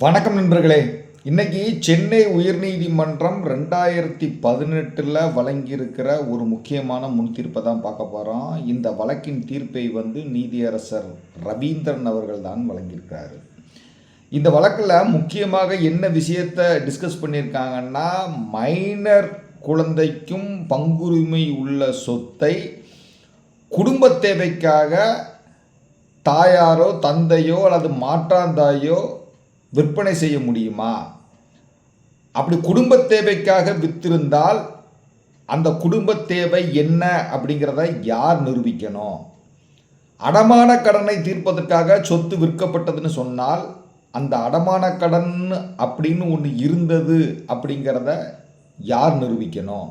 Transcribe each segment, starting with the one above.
வணக்கம் நண்பர்களே. இன்னைக்கு சென்னை உயர்நீதிமன்றம் ரெண்டாயிரத்தி பதினெட்டில் வழங்கியிருக்கிற ஒரு முக்கியமான முன் தீர்ப்பை தான் பார்க்க போகிறோம் இந்த வழக்கின் தீர்ப்பை வந்து நீதியரசர் ரவீந்திரன் அவர்கள் தான் வழங்கியிருக்கிறார். இந்த வழக்கில் முக்கியமாக என்ன விஷயத்தை டிஸ்கஸ் பண்ணியிருக்காங்கன்னா மைனர் குழந்தைக்கும் பங்குரிமை உள்ள சொத்தை குடும்ப தேவைக்காக தாயாரோ தந்தையோ அல்லது மாற்றாந்தாயோ விற்பனை செய்ய முடியுமா? அப்படி குடும்ப தேவைக்காக விற்றிருந்தால் அந்த குடும்ப தேவை என்ன அப்படிங்கிறத யார் நிரூபிக்கணும்? அடமான கடனை தீர்ப்பதற்காக சொத்து விற்கப்பட்டதுன்னு சொன்னால் அந்த அடமான கடன் அப்படின்னு ஒன்று இருந்தது அப்படிங்கிறத யார் நிரூபிக்கணும்?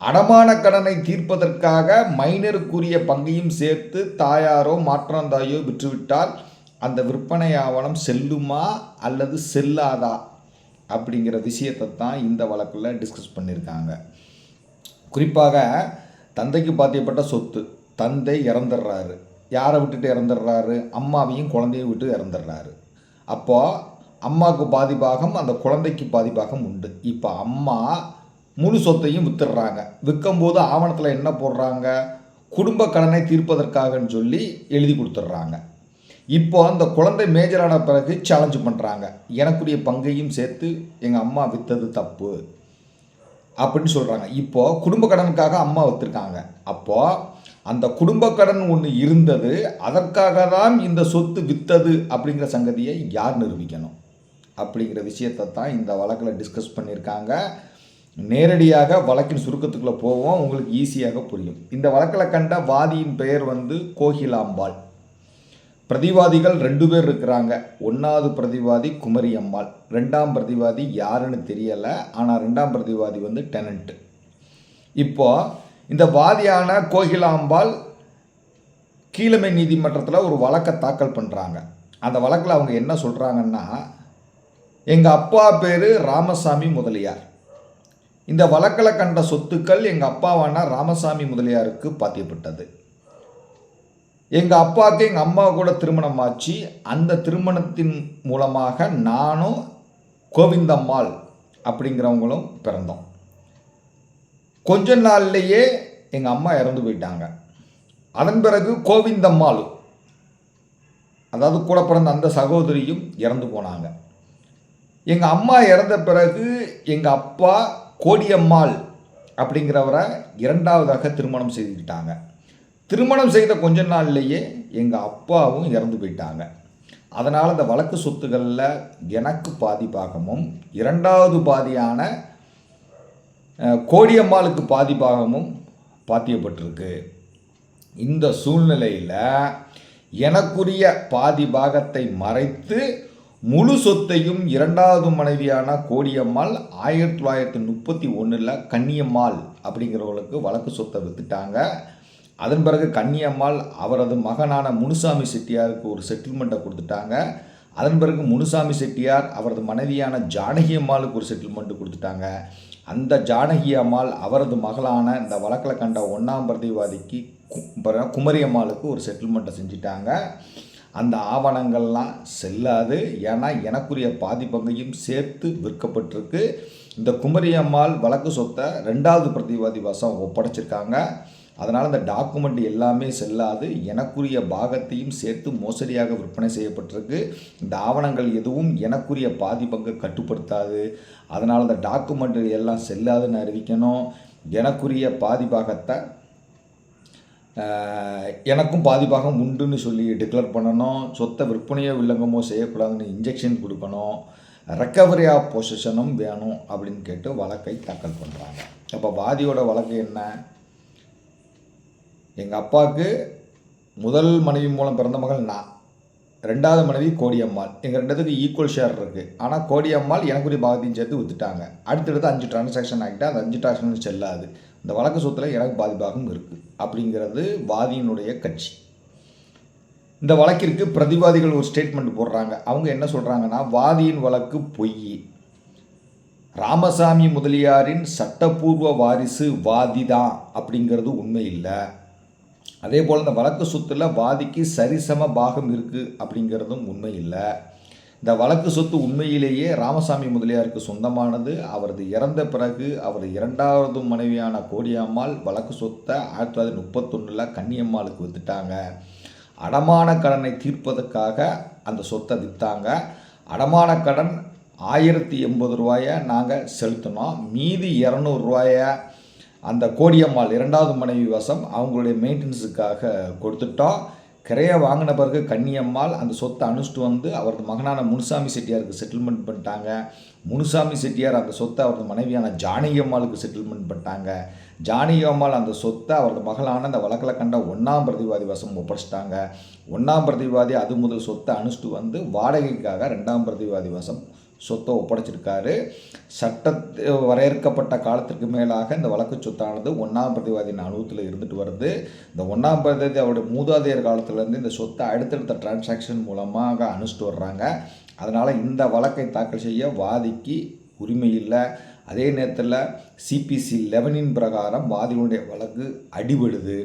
அடமான கடனை தீர்ப்பதற்காக மைனருக்குரிய பங்கையும் சேர்த்து தாயாரோ மாற்றாந்தாயோ விற்றுவிட்டால் அந்த விற்பனை ஆவணம் செல்லுமா அல்லது செல்லாதா அப்படிங்கிற விஷயத்தை தான் இந்த வழக்கில் டிஸ்கஸ் பண்ணியிருக்காங்க. குறிப்பாக தந்தைக்கு பாத்தியப்பட்ட சொத்து தந்தை இறந்துடுறாரு யாரை விட்டுட்டு இறந்துடுறாரு அம்மாவையும் குழந்தையும் விட்டு இறந்துடுறாரு அப்போது அம்மாவுக்கு பாதி அந்த குழந்தைக்கு பாதி உண்டு. இப்போ அம்மா முழு சொத்தையும் வித்துடுறாங்க விற்கும்போது ஆவணத்தில் என்ன போடுறாங்க? குடும்ப கடனை தீர்ப்பதற்காகன்னு சொல்லி எழுதி கொடுத்துட்றாங்க இப்போ அந்த குழந்தை மேஜரான பிறகு சேலஞ்சு பண்ணுறாங்க எனக்குரிய பங்கையும் சேர்த்து எங்கள் அம்மா விற்றது தப்பு அப்படின்னு சொல்கிறாங்க இப்போது குடும்ப கடனுக்காக அம்மா விற்றுருக்காங்க அப்போது அந்த குடும்ப கடன் ஒன்று இருந்தது அதற்காக தான் இந்த சொத்து விற்றது அப்படிங்கிற சங்கதியை யார் நிரூபிக்கணும்? அப்படிங்கிற விஷயத்தை தான் இந்த வழக்கில் டிஸ்கஸ் பண்ணியிருக்காங்க. நேரடியாக வழக்கின் சுருக்கத்துக்குள்ளே போவோம். உங்களுக்கு ஈஸியாக புரியும். இந்த வழக்கில் கண்ட வாதியின் பெயர் வந்து கோகிலாம்பாள். பிரதிவாதிகள் ரெண்டு பேர் இருக்கிறாங்க. ஒன்றாவது பிரதிவாதி குமரி அம்மாள். ரெண்டாம் பிரதிவாதி யாருன்னு தெரியலை. ஆனால் ரெண்டாம் பிரதிவாதி வந்து டெனண்ட்டு இப்போ இந்த வாதியான கோகிலாம்பாள் கீழமை நீதிமன்றத்தில் ஒரு வழக்கை தாக்கல் பண்ணுறாங்க அந்த வழக்கில் அவங்க என்ன சொல்கிறாங்கன்னா எங்கள் அப்பா பேர் ராமசாமி முதலியார். இந்த வழக்கில் கண்ட சொத்துக்கள் எங்கள் அப்பாவான ராமசாமி முதலியாருக்கு பாத்தியப்பட்டது. எங்கள் அப்பாவுக்கு எங்கள் அம்மா கூட திருமணம் ஆச்சு. அந்த திருமணத்தின் மூலமாக நானும் கோவிந்தம்மாள் அப்படிங்கிறவங்களும் பிறந்தோம். கொஞ்ச நாள்லேயே எங்கள் அம்மா இறந்து போயிட்டாங்க. அதன் பிறகு கோவிந்தம்மாள் அதாவது கூட பிறந்த அந்த சகோதரியும் இறந்து போனாங்க. எங்கள் அம்மா இறந்த பிறகு எங்கள் அப்பா கோடியம்மாள் அப்படிங்கிறவரை இரண்டாவதாக திருமணம் செய்துக்கிட்டாங்க. திருமணம் செய்த கொஞ்ச நாள்லேயே எங்கள் அப்பாவும் இறந்து போயிட்டாங்க. அதனால் அந்த வழக்கு சொத்துக்களில் எனக்கு பாதி பாகமும் இரண்டாவது பாதியான கோடியம்மாளுக்கு பாதி பாகமும் பாத்தியப்பட்டிருக்கு. இந்த சூழ்நிலையில் எனக்குரிய பாதி பாகத்தை மறைத்து முழு சொத்தையும் இரண்டாவது மனைவியான கோடியம்மாள் ஆயிரத்தி தொள்ளாயிரத்தி முப்பத்தி ஒன்றில் கன்னியம்மாள் அப்படிங்கிறவங்களுக்கு வழக்கு சொத்தை வித்துட்டாங்க. அதன் பிறகு கன்னியம்மாள் அவரது மகனான முனுசாமி செட்டியாருக்கு ஒரு செட்டில்மெண்ட்டை கொடுத்துட்டாங்க. அதன் பிறகு முனுசாமி செட்டியார் அவரது மனைவியான ஜானகி அம்மாளுக்கு ஒரு செட்டில்மெண்ட் கொடுத்துட்டாங்க. அந்த ஜானகி அம்மாள் அவரது மகளான இந்த வழக்கில் கண்ட ஒன்றாம் பிரதிவாதிக்கு குமரி அம்மாளுக்கு ஒரு செட்டில்மெண்ட்டை செஞ்சிட்டாங்க. அந்த ஆவணங்கள்லாம் செல்லாது. ஏன்னா எனக்குரிய பாதி பங்கையும் சேர்த்து விற்கப்பட்டிருக்கு. இந்த குமரி அம்மாள் வழக்கு சொத்தை ரெண்டாவது பிரதிவாதி வசம் ஒப்படைச்சிருக்காங்க. அதனால் அந்த டாக்குமெண்ட் எல்லாமே செல்லாது. எனக்குரிய பாகத்தையும் சேர்த்து மோசடியாக விற்பனை செய்யப்பட்டிருக்கு. இந்த ஆவணங்கள் எதுவும் எனக்குரிய பாதி பங்கு கட்டுப்படுத்தாது. அதனால் அந்த டாக்குமெண்ட் எல்லாம் செல்லாதுன்னு அறிவிக்கணும். எனக்குரிய பாதி பாகத்தை எனக்கும் பாதி பாகம் உண்டுன்னு சொல்லி டிக்ளேர் பண்ணணும். சொத்தை விற்பனையோ வில்லங்கமோ செய்யக்கூடாதுன்னு இன்ஜெக்ஷன் கொடுக்கணும். ரெக்கவரி ஆஃப் பொசிஷனும் வேணும் அப்படின்னு கேட்டு வழக்கை தாக்கல் பண்ணுறாங்க அப்போ வாதியோட வழக்கு என்ன? எங்கள் அப்பாவுக்கு முதல் மனைவி மூலம் பிறந்த மகள் நான். ரெண்டாவது மனைவி கோடியம்மாள். எங்கள் ரெண்டுத்துக்கு ஈக்குவல் ஷேர் இருக்குது ஆனால் கோடியம்மாள் எனக்குரிய பாகத்தையும் சேர்த்து வித்துட்டாங்க. அடுத்தடுத்து அஞ்சு டிரான்சாக்ஷன் ஆகிட்டு அந்த அஞ்சு டிரான்சாக்ஷன் செல்லாது. இந்த வழக்கு சொத்தில் எனக்கு பாதிப்பாகவும் இருக்குது அப்படிங்கிறது வாதியினுடைய கட்சி. இந்த வழக்கிற்கு பிரதிவாதிகள் ஒரு ஸ்டேட்மெண்ட் போடுறாங்க. அவங்க என்ன சொல்கிறாங்கன்னா வாதியின் வழக்கு பொய். ராமசாமி முதலியாரின் சட்டப்பூர்வ வாரிசு வாதி தான் அப்படிங்கிறது உண்மை இல்லை. அதே போல் இந்த வழக்கு சொத்துல வாதிக்கு சரிசம பாகம் இருக்குது அப்படிங்கிறதும் உண்மை இல்லை. இந்த வழக்கு சொத்து உண்மையிலேயே ராமசாமி முதலியாருக்கு சொந்தமானது. அவரது இறந்த பிறகு அவர் இரண்டாவது மனைவியான கோடியம்மாள் வழக்கு சொத்தை ஆயிரத்தி தொள்ளாயிரத்தி முப்பத்தொன்னில் கன்னியம்மாளுக்கு வித்துட்டாங்க. அடமான கடனை தீர்ப்பதற்காக அந்த சொத்தை விற்றாங்க அடமான கடன் ஆயிரத்தி எண்பது ரூபாயை நாங்கள் செலுத்தினோம். மீதி இரநூறுவாயை அந்த கோடியம்மாள் இரண்டாவது மனைவி வசம் அவங்களுடைய மெயின்டெனன்ஸுக்காக கொடுத்துட்டோம் கிரையை வாங்கின பிறகு கன்னியம்மாள் அந்த சொத்தை அனுஷ்டு வந்து அவரது மகனான முனுசாமி செட்டியாருக்கு செட்டில்மெண்ட் பண்ணிட்டாங்க. முனுசாமி செட்டியார் அந்த சொத்தை அவரது மனைவியான ஜானகி அம்மாளுக்கு செட்டில்மெண்ட் பண்ணிட்டாங்க. ஜானகி அம்மாள் அந்த சொத்தை அவரது மகளான அந்த வழக்கில் கண்ட ஒன்றாம் பிரதிவாதி வசம் ஒப்படைச்சிட்டாங்க. ஒன்றாம் பிரதிவாதி அது முதல் சொத்தை அனுஷ்டு வந்து வாடகைக்காக ரெண்டாம் பிரதிவாதி வசம் சொத்தை ஒப்படைச்சிருக்காரு. சட்ட வரையறுக்கப்பட்ட காலத்திற்கு மேலாக இந்த வழக்கு சொத்தானது ஒன்றாம் பிரதிவாதியின் அனுபவத்தில் இருந்துட்டு வருது. இந்த ஒன்றாம் பிரதிவாதி அவருடைய மூதாதையர் காலத்திலேருந்து இந்த சொத்தை அடுத்தடுத்த டிரான்சாக்ஷன் மூலமாக அனுஷ்டிட்டு வர்றாங்க. அதனால் இந்த வழக்கை தாக்கல் செய்ய வாதிக்கு உரிமை இல்லை. அதே நேரத்தில் சிபிசி லெவனின் பிரகாரம் வாதிகளுடைய வழக்கு அடிபடுது.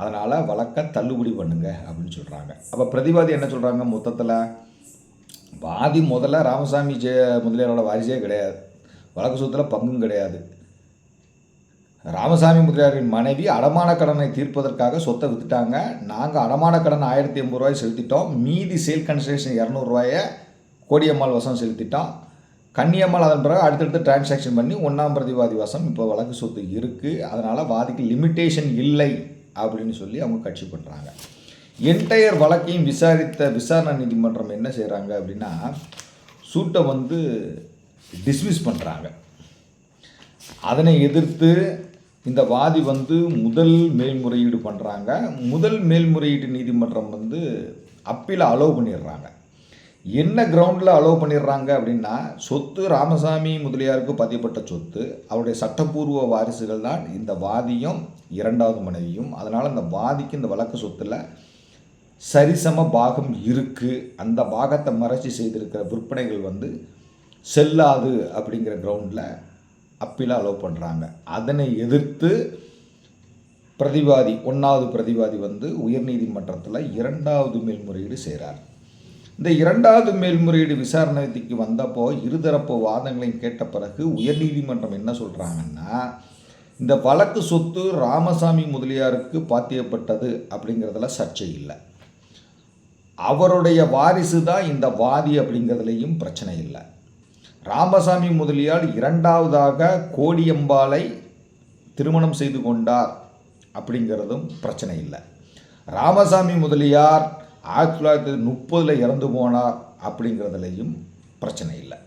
அதனால் வழக்கை தள்ளுபடி பண்ணுங்க அப்படின்னு சொல்கிறாங்க அப்போ பிரதிவாதி என்ன சொல்கிறாங்க மொத்தத்தில்? பாதி முதல்ல ராமசாமி ஜெய முதலியாரோட வாரிசே கிடையாது. வழக்கு சொத்தில் பங்கும் கிடையாது. ராமசாமி முதலியாரின் மனைவி அடமான கடனை தீர்ப்பதற்காக சொத்தை விற்றுட்டாங்க நாங்கள் அடமான கடன் ஆயிரத்தி எண்பது ரூபாய் செலுத்திட்டோம். மீதி சேல் கன்சல்டேஷன் இரநூறுவாயை கோடியம்மாள் வசம் செலுத்திட்டோம் கன்னியம்மாள் அதன் பிறகு அடுத்தடுத்து டிரான்சாக்ஷன் பண்ணி ஒன்றாம் பிரதிவாதி வசம் இப்போ வழக்கு சொத்து இருக்குது அதனால் வாதிக்கு லிமிட்டேஷன் இல்லை அப்படின்னு சொல்லி அவங்க கட்சி பண்ணுறாங்க என்டையர் வழக்கையும் விசாரித்த விசாரணை நீதிமன்றம் என்ன செய்கிறாங்க அப்படின்னா சூட்டை வந்து டிஸ்மிஸ் பண்ணுறாங்க அதனை எதிர்த்து இந்த வாதி வந்து முதல் மேல்முறையீடு பண்ணுறாங்க முதல் மேல்முறையீடு நீதிமன்றம் வந்து அப்பீல அலோவ் பண்ணிடுறாங்க. என்ன கிரவுண்டில் அலோவ் பண்ணிடுறாங்க அப்படின்னா சொத்து ராமசாமி முதலியாருக்கு பதியப்பட்ட சொத்து அவருடைய சட்டப்பூர்வ வாரிசுகள் தான் இந்த வாதியும் இரண்டாவது மனைவியும். அதனால் இந்த வாதிக்கு இந்த வழக்கு சொத்தில் சரிசம பாகம் இருக்குது அந்த பாகத்தை மறைச்சி செய்திருக்கிற விற்பனைகள் வந்து செல்லாது அப்படிங்கிற கிரவுண்டில் அப்பீலை அலோவ் பண்ணுறாங்க அதனை எதிர்த்து பிரதிவாதி ஒன்றாவது பிரதிவாதி வந்து உயர்நீதிமன்றத்தில் இரண்டாவது மேல்முறையீடு செய்கிறார் இந்த இரண்டாவது மேல்முறையீடு விசாரணைக்கு வந்தப்போ இருதரப்பு வாதங்களையும் கேட்ட பிறகு உயர்நீதிமன்றம் என்ன சொல்கிறாங்கன்னா இந்த வழக்கு சொத்து ராமசாமி முதலியாருக்கு பாத்தியப்பட்டது அப்படிங்கிறதுல சர்ச்சை இல்லை. அவருடைய வாரிசு தான் இந்த வாதி அப்படிங்கிறதுலையும் பிரச்சனை இல்லை. ராமசாமி முதலியார் இரண்டாவதாக கோடியம்பாலை திருமணம் செய்து கொண்டார் அப்படிங்கிறதும் பிரச்சனை இல்லை. ராமசாமி முதலியார் ஆயிரத்தி தொள்ளாயிரத்தி முப்பதில் இறந்து போனார் அப்படிங்கிறதுலையும் பிரச்சனை இல்லை.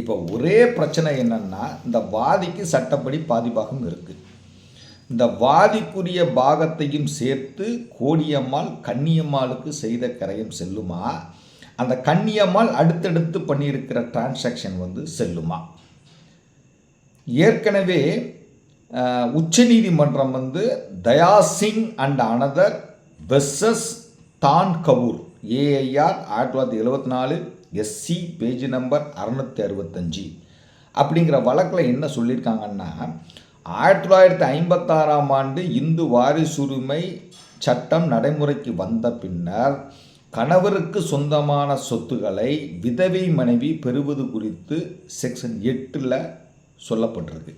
இப்போ ஒரே பிரச்சனை என்னென்னா இந்த வாதிக்கு சட்டப்படி பாதிப்பாகவும் இருக்குது இந்த வாதிக்குரிய பாகத்தையும் சேர்த்து கோடியம்மாள் கன்னியம்மாளுக்கு செய்த கரையம் செல்லுமா? அந்த கன்னியம்மாள் அடுத்தடுத்து பண்ணியிருக்கிற டிரான்சாக்ஷன் வந்து செல்லுமா? ஏற்கனவே உச்சநீதிமன்றம் வந்து தயாசிங் அண்ட் அனதர் வெர்சஸ் தான் கபூர் ஏஐஆர் ஆயிரத்தி தொள்ளாயிரத்தி எழுபத்தி நாலு எஸ்சி பேஜ் நம்பர் அறநூற்றி அறுபத்தஞ்சி. அப்படிங்கிற வழக்கில் என்ன சொல்லியிருக்காங்கன்னா ஆயிரத்தி தொள்ளாயிரத்தி ஐம்பத்தாறாம் ஆண்டு இந்து வாரிசுரிமை சட்டம் நடைமுறைக்கு வந்த பின்னர் கணவருக்கு சொந்தமான சொத்துக்களை விதவை மனைவி பெறுவது குறித்து செக்ஷன் எட்டில் சொல்லப்பட்டிருக்கு.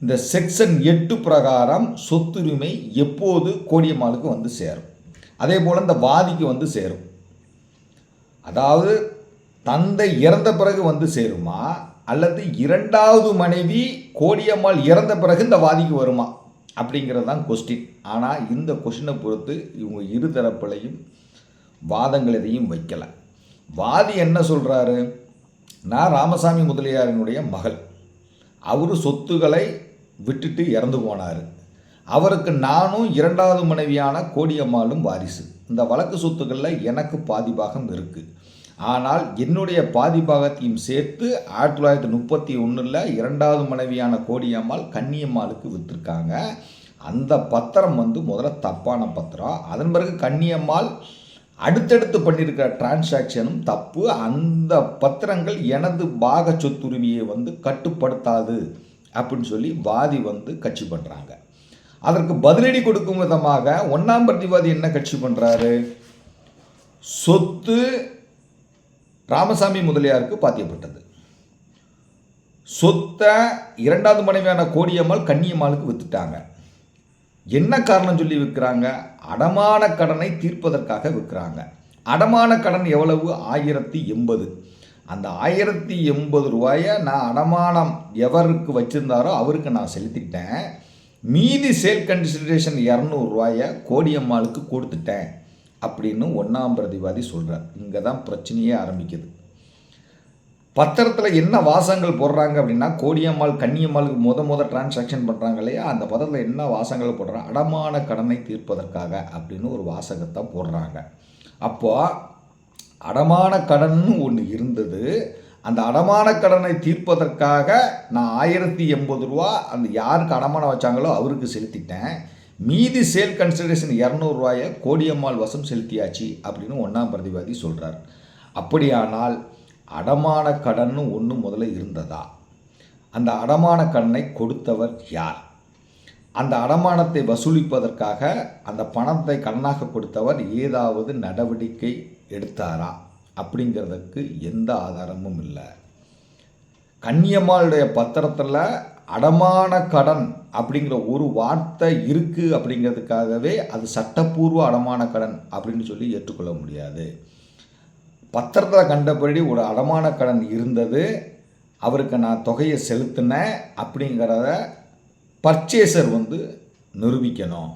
இந்த செக்ஷன் எட்டு பிரகாரம் சொத்துரிமை எப்போது கோடியம்மாளுக்கு வந்து சேரும்? அதே போல் இந்த வாதிக்கு வந்து சேரும். அதாவது தந்தை இறந்த பிறகு வந்து சேருமா? அல்லது இரண்டாவது மனைவி கோடியம்மாள் இறந்த பிறகு இந்த வாதிக்கு வருமா? அப்படிங்கிறது தான் கொஸ்டின் ஆனால் இந்த கொஸ்டினை பொறுத்து இவங்க இரு தரப்புலையும் வாதங்கள் எதையும் வைக்கலை. வாதி என்ன சொல்கிறாரு நான் ராமசாமி முதலியாரினுடைய மகள். அவர் சொத்துக்களை விட்டுட்டு இறந்து போனார். அவருக்கு நானும் இரண்டாவது மனைவியான கோடியம்மாளும் வாரிசு. இந்த வழக்கு சொத்துக்களில் எனக்கு பாதி பாகம் இருக்குது ஆனால் என்னுடைய பாதி பாகத்தையும் சேர்த்து ஆயிரத்தி தொள்ளாயிரத்தி முப்பத்தி ஒன்றில் இரண்டாவது மனைவியான கோடியம்மாள் கன்னியம்மாளுக்கு விற்றுருக்காங்க அந்த பத்திரம் வந்து முதல்ல தப்பான பத்திரம். அதன் பிறகு கன்னியம்மாள் அடுத்தடுத்து பண்ணியிருக்கிற டிரான்சாக்ஷனும் தப்பு. அந்த பத்திரங்கள் எனது பாக சொத்துரிமையை வந்து கட்டுப்படுத்தாது அப்படின்னு சொல்லி வாதி வந்து கட்சி பண்ணுறாங்க அதற்கு பதிலடி கொடுக்கும் விதமாக ஒன்றாம் பிரதிவாதி என்ன கட்சி பண்ணுறாரு சொத்து ராமசாமி முதலியாருக்கு பாத்தியப்பட்டது. சொத்தை இரண்டாவது மனைவியான கோடியம்மாள் கன்னியம்மாளுக்கு வித்துட்டாங்க. என்ன காரணம் சொல்லி விற்கிறாங்க? அடமான கடனை தீர்ப்பதற்காக விற்கிறாங்க. அடமான கடன் எவ்வளவு? ஆயிரத்தி எண்பது. அந்த ஆயிரத்தி எண்பது ரூபாயை நான் அடமானம் எவருக்கு வச்சுருந்தாரோ அவருக்கு நான் செலுத்திட்டேன் மீதி சேல் கன்சிடரேஷன் இரநூறுவாயை கோடியம்மாளுக்கு கொடுத்துட்டேன். அப்படின்னு ஒன்றாம் பிரதிவாதி சொல்கிறார் இங்கே தான் பிரச்சனையே ஆரம்பிக்குது. பத்திரத்தில் என்ன வாசங்கள் போடுறாங்க அப்படின்னா கோடியம்மாள் கன்னியம்மாளுக்கு முத முத டிரான்சாக்ஷன் பண்ணுறாங்க இல்லையா? அந்த பத்திரத்தில் என்ன வாசங்கள் போடுறாங்க? அடமான கடனை தீர்ப்பதற்காக அப்படின்னு ஒரு வாசகத்தை போடுறாங்க. அப்போது அடமான கடன் ஒன்று இருந்தது. அந்த அடமான கடனை தீர்ப்பதற்காக நான் ஆயிரத்தி எண்பது ரூபா அந்த யாருக்கு அடமானம் வச்சாங்களோ அவருக்கு செலுத்திட்டேன். மீதி சேல் கன்சிடரேஷன் இரநூறுவாயை கோடியம்மாள் வசம் செலுத்தியாச்சு அப்படின்னு ஒன்றாம் பிரதிவாதி சொல்கிறார் அப்படியானால் அடமான கடன்னு ஒன்று முதல்ல இருந்ததா? அந்த அடமான கடனை கொடுத்தவர் யார்? அந்த அடமானத்தை வசூலிப்பதற்காக அந்த பணத்தை கடனாக கொடுத்தவர் ஏதாவது நடவடிக்கை எடுத்தாரா? அப்படிங்கிறதுக்கு எந்த ஆதாரமும் இல்லை. கன்னியம்மாளுடைய பத்திரத்தில் அடமான கடன் அப்படிங்கிற ஒரு வார்த்தை இருக்குது அப்படிங்கிறதுக்காகவே அது சட்டப்பூர்வ அடமான கடன் அப்படின்னு சொல்லி ஏற்றுக்கொள்ள முடியாது. பத்திரத்தில் கண்டபடி ஒரு அடமான கடன் இருந்தது அவருக்கு நான் தொகையை செலுத்தினேன் அப்படிங்கிறத பர்ச்சேசர் வந்து நிரூபிக்கணும்.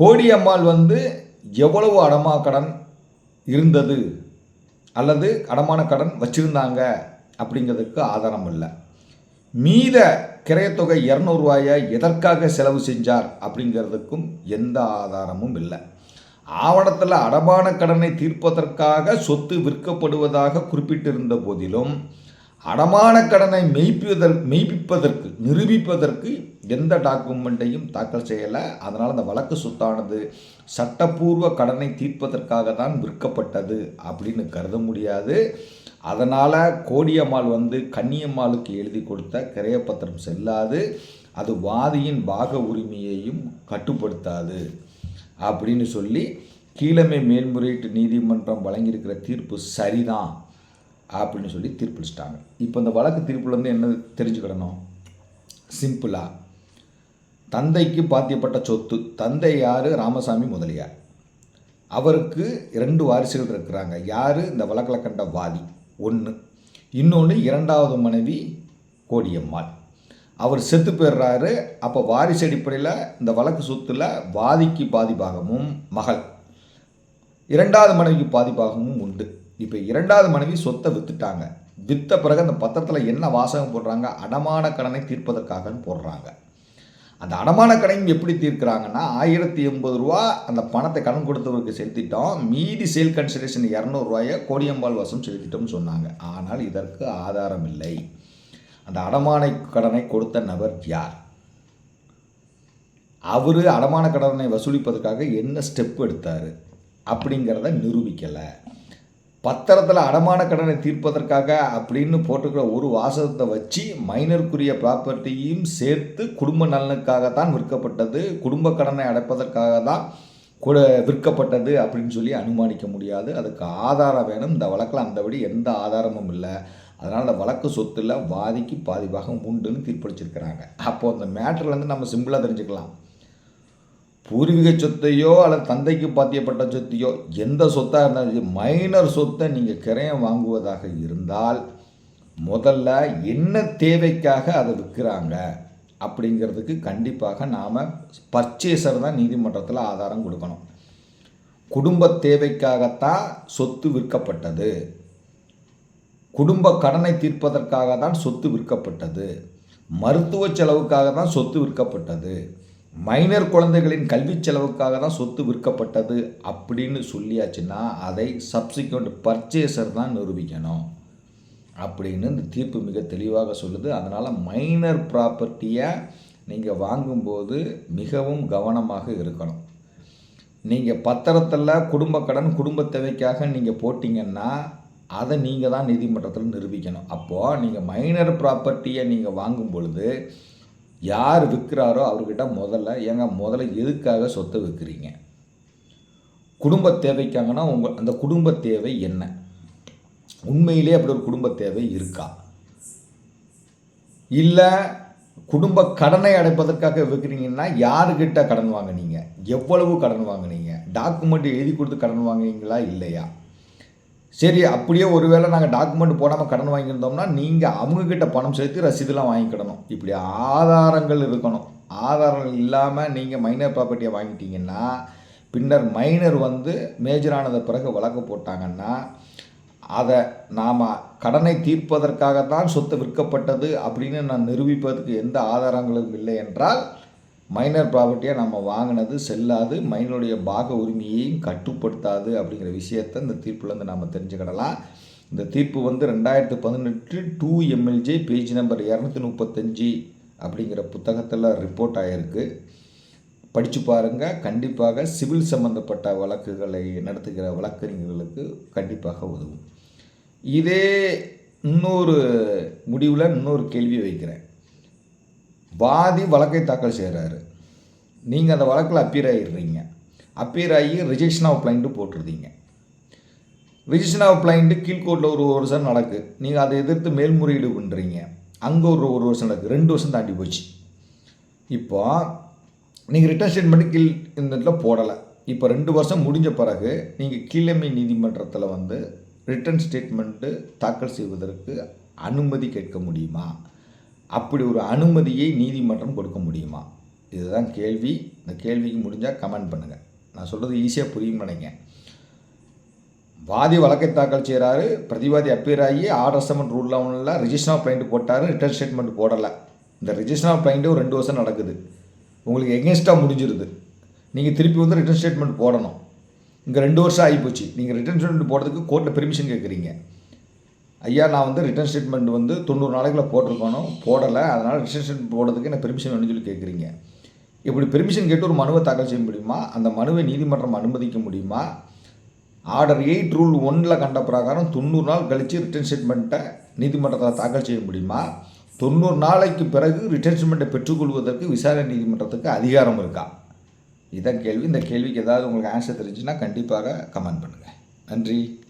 கோடியம்மாள் வந்து எவ்வளவு அடமா கடன் இருந்தது அல்லது அடமான கடன் வச்சுருந்தாங்க அப்படிங்கிறதுக்கு ஆதாரம் இல்லை. மீத கிரையத்தொகை இரநூறுவாயை எதற்காக செலவு செஞ்சார் அப்படிங்கிறதுக்கும் எந்த ஆதாரமும் இல்லை. ஆவணத்தில் அடமான கடனை தீர்ப்பதற்காக சொத்து விற்கப்படுவதாக குறிப்பிட்டிருந்த போதிலும் அடமான கடனை மெய்ப்பிதற் மெய்ப்பிப்பதற்கு நிரூபிப்பதற்கு எந்த டாக்குமெண்ட்டையும் தாக்கல் செய்யலை. அதனால் அந்த வழக்கு சொத்தானது சட்டப்பூர்வ கடனை தீர்ப்பதற்காக தான் விற்கப்பட்டது அப்படின்னு கருத முடியாது. அதனால் கோடியம்மாள் வந்து கன்னியம்மாளுக்கு எழுதி கொடுத்த கிரையப்பத்திரம் செல்லாது அது வாதியின் பாக உரிமையையும் கட்டுப்படுத்தாது அப்படின்னு சொல்லி கீழமை மேல்முறையீட்டு நீதிமன்றம் வழங்கியிருக்கிற தீர்ப்பு சரிதான் அப்படின்னு சொல்லி தீர்ப்பளிச்சிட்டாங்க. இப்போ இந்த வழக்கு தீர்ப்புலேருந்து என்ன தெரிஞ்சுக்கிடணும்? சிம்பிளாக தந்தைக்கு பாத்தியப்பட்ட சொத்து. தந்தை யார்? ராமசாமி முதலியார். அவருக்கு ரெண்டு வாரிசுகள் இருக்கிறாங்க. யார்? இந்த வழக்கில் கண்ட வாதி. ஒன்று இன்னொன்று இரண்டாவது மனைவி கோடியம்மாள். அவர் செத்து போயிடுறாரு. அப்போ வாரிசு அடிப்படையில் இந்த வழக்கு சொத்தில் வாதிக்கு பாதிப்பாகவும் மகள். இரண்டாவது மனைவிக்கு பாதிப்பாகவும் உண்டு. இப்போ இரண்டாவது மனைவி சொத்தை விற்றுட்டாங்க விற்ற பிறகு அந்த பத்திரத்தில் என்ன வாசகம் போடுறாங்க? அடமான கடனை தீர்ப்பதற்காகன்னு போடுறாங்க. அந்த அடமான கடையும் எப்படி தீர்க்கிறாங்கன்னா ஆயிரத்தி எண்பது ரூபா அந்த பணத்தை கடன் கொடுத்தவருக்கு செலுத்திட்டோம். மீதி சேல் கன்சிடரேஷன் இரநூறுவாயை கோடியம்பால் வசம் செலுத்திட்டோம்னு சொன்னாங்க. ஆனால் இதற்கு ஆதாரம் இல்லை அந்த அடமான கடனை கொடுத்த நபர் யார்? அவர் அடமான கடனை வசூலிப்பதற்காக என்ன ஸ்டெப் எடுத்தார்? அப்படிங்கிறத நிரூபிக்கலை. பத்திரத்தில் அடமான கடனை தீர்ப்பதற்காக அப்படின்னு போட்டுக்கிற ஒரு வாசகத்தை வச்சு மைனருக்குரிய ப்ராப்பர்ட்டியும் சேர்த்து குடும்ப நலனுக்காகத்தான் விற்கப்பட்டது. குடும்ப கடனை அடைப்பதற்காக தான் கூட விற்கப்பட்டது அப்படின்னு சொல்லி அனுமானிக்க முடியாது. அதுக்கு ஆதாரம் வேணும். இந்த வழக்கில் அந்தபடி எந்த ஆதாரமும் இல்லை. அதனால் அந்த வழக்கு சொத்தில் வாதிக்கு பாதி பாகம் உண்டுன்னு தீர்ப்பளிச்சிருக்கிறாங்க. அப்போது அந்த மேட்டர்லேருந்து நம்ம சிம்பிளாக தெரிஞ்சுக்கலாம். பூர்வீக சொத்தையோ அல்லது தந்தைக்கு பாத்தியப்பட்ட சொத்தையோ எந்த சொத்தாக இருந்தாலும் மைனர் சொத்தை நீங்கள் கிரயம் வாங்குவதாக இருந்தால் முதல்ல என்ன தேவைக்காக அதை விற்கிறாங்க அப்படிங்கிறதுக்கு கண்டிப்பாக நாம் பர்ச்சேசர் தான் நீதிமன்றத்தில் ஆதாரம் கொடுக்கணும். குடும்ப தேவைக்காகத்தான் சொத்து விற்கப்பட்டது. குடும்ப கடனை தீர்ப்பதற்காக தான் சொத்து விற்கப்பட்டது. மருத்துவ செலவுக்காக தான் சொத்து விற்கப்பட்டது. மைனர் குழந்தைகளின் கல்வி செலவுக்காக தான் சொத்து விற்கப்பட்டது அப்படின்னு சொல்லியாச்சுன்னா அதை சப்சிக்வெண்ட் பர்ச்சேசர் தான் நிரூபிக்கணும் அப்படின்னு இந்த தீர்ப்பு மிக தெளிவாக சொல்லுது. அதனால் மைனர் ப்ராப்பர்ட்டியை நீங்கள் வாங்கும்போது மிகவும் கவனமாக இருக்கணும். நீங்கள் பத்திரத்தில் குடும்ப கடன் குடும்ப தேவைக்காக நீங்கள் போட்டிங்கன்னா அதை நீங்கள் தான் நீதிமன்றத்தில் நிரூபிக்கணும். அப்போது நீங்கள் மைனர் ப்ராப்பர்ட்டியை நீங்கள் வாங்கும் பொழுது யார் விற்கிறாரோ அவர்கிட்ட முதல்ல ஏங்க முதல்ல எதுக்காக சொத்தை விற்கிறீங்க? குடும்ப தேவைக்காங்கன்னா உங்கள் அந்த குடும்ப தேவை என்ன? உண்மையிலே அப்படி ஒரு குடும்ப தேவை இருக்கா? இல்லை குடும்ப கடனை அடைப்பதற்காக விற்கிறீங்கன்னா யாருக்கிட்ட கடன் வாங்குனீங்க? எவ்வளவு கடன் வாங்குனீங்க? டாக்குமெண்ட் எழுதி கொடுத்து கடன் வாங்குனீங்களா? இல்லையா? சரி அப்படியே ஒருவேளை நாங்கள் டாக்குமெண்ட் போடாமல் கடன் வாங்கியிருந்தோம்னா நீங்கள் அவங்கக்கிட்ட பணம் செலுத்தி ரசீதுலாம் வாங்கிக்கிடணும். இப்படி ஆதாரங்கள் இருக்கணும். ஆதாரங்கள் இல்லாமல் நீங்கள் மைனர் ப்ராப்பர்ட்டியை வாங்கிட்டீங்கன்னா பின்னர் மைனர் வந்து மேஜரானது பிறகு வழக்கு போட்டாங்கன்னா அதை நாம் கடனை தீர்ப்பதற்காகத்தான் சொத்து விற்கப்பட்டது அப்படின்னு நான் நிரூபிப்பதற்கு எந்த ஆதாரங்களும் இல்லை என்றால் மைனர் ப்ராப்பர்ட்டியாக நம்ம வாங்கினது செல்லாது மைனருடைய பாக உரிமையையும் கட்டுப்படுத்தாது அப்படிங்கிற விஷயத்தை இந்த தீர்ப்புலேருந்து நாம் தெரிஞ்சுக்கிடலாம். இந்த தீர்ப்பு வந்து ரெண்டாயிரத்து பதினெட்டு டூ எம்எல்ஜே பேஜ் நம்பர் இரநூத்தி முப்பத்தஞ்சு அப்படிங்கிற புத்தகத்தில் ரிப்போர்ட் ஆகிருக்கு படித்து பாருங்கள் கண்டிப்பாக சிவில் சம்பந்தப்பட்ட வழக்குகளை நடத்துகிற வழக்கறிஞர்களுக்கு கண்டிப்பாக உதவும். இதே இன்னொரு முடிவில் இன்னொரு கேள்வி வைக்கிறேன். வாதி வழக்கை தாக்கல் செய்கிறாரு நீங்கள் அந்த வழக்கில் அப்பீர் ஆகிடுறீங்க அப்பீர் ஆகி ரிஜெக்ஷன் ஆஃப் பிளைண்ட்டு போட்டுருந்தீங்க. ரிஜிஸ்ட்ரேஷன் ஆஃப் பிளைண்ட்டு கீழ்கோட்டில் ஒரு ஒரு வருஷம் நடக்கு. நீங்கள் அதை எதிர்த்து மேல்முறையீடு பண்ணுறீங்க அங்கே ஒரு ஒரு வருஷம் நடக்கு. ரெண்டு வருஷம் தாண்டி போச்சு. இப்போ நீங்கள் ரிட்டர்ன் ஸ்டேட்மெண்ட் கீழ் இந்த இடத்துல போடலை. இப்போ ரெண்டு வருஷம் முடிஞ்ச பிறகு நீங்கள் கீழமை நீதிமன்றத்தில் வந்து ரிட்டர்ன் ஸ்டேட்மெண்ட்டு தாக்கல் செய்வதற்கு அனுமதி கேட்க முடியுமா? அப்படி ஒரு அனுமதியை நீதிமன்றம் கொடுக்க முடியுமா? இதுதான் கேள்வி. இந்த கேள்விக்கு முடிஞ்சால் கமெண்ட் பண்ணுங்கள் நான் சொல்கிறது ஈஸியாக புரியும் நினைக்கிறேன் வாதி வழக்கை தாக்கல் செய்கிறாரு பிரதிவாதி அப்பீர் ஆகி ஆர்டர் செவன் ரூல் லெவனில் ரிஜிஸ்டர் ஆஃப் பிளைண்ட் போட்டார். ரிட்டர்ன் ஸ்டேட்மெண்ட் போடலை. இந்த ரிஜிஸ்டர் ஆஃப் பிளைண்ட்டு ரெண்டு வருஷம் நடக்குது. உங்களுக்கு எகென்ஸ்டாக முடிஞ்சிருது. நீங்கள் திருப்பி வந்து ரிட்டர்ன் ஸ்டேட்மெண்ட் போடணும். இங்கே ரெண்டு வருஷம் ஆகிப்போச்சு. நீங்கள் ரிட்டர்ன் ஸ்டேட்மெண்ட் போடுறதுக்கு கோர்ட்டில் பெர்மிஷன் கேட்குறீங்க ஐயா நான் வந்து ரிட்டர்ன் ஸ்டேட்மெண்ட் வந்து தொண்ணூறு நாளைக்குள்ள போட்டிருக்கணும். போடலை. அதனால் ரிட்டர்ன் ஸ்டேட்மெண்ட் போடுறதுக்கு என்ன பெர்மிஷன் வேணும்னு சொல்லி கேட்குறீங்க. இப்படி பெர்மிஷன் கேட்டு ஒரு மனுவை தாக்கல் செய்ய முடியுமா? அந்த மனுவை நீதிமன்றம் அனுமதிக்க முடியுமா? ஆர்டர் எயிட் ரூல் ஒன்றில் கண்ட பிரகாரம் தொண்ணூறு நாள் கழித்து ரிட்டர்ன் ஸ்டேட்மெண்ட்டை நீதிமன்றத்தில் தாக்கல் செய்ய முடியுமா? தொண்ணூறு நாளைக்கு பிறகு ரிட்டர்ன் ஸ்டேட்மெண்ட்டை பெற்றுக்கொள்வதற்கு விசாரணை நீதிமன்றத்துக்கு அதிகாரம் இருக்கா? இதான் கேள்வி. இந்த கேள்விக்கு ஏதாவது உங்களுக்கு ஆன்சர் தெரிஞ்சுன்னா கண்டிப்பாக கமெண்ட் பண்ணுங்கள் நன்றி.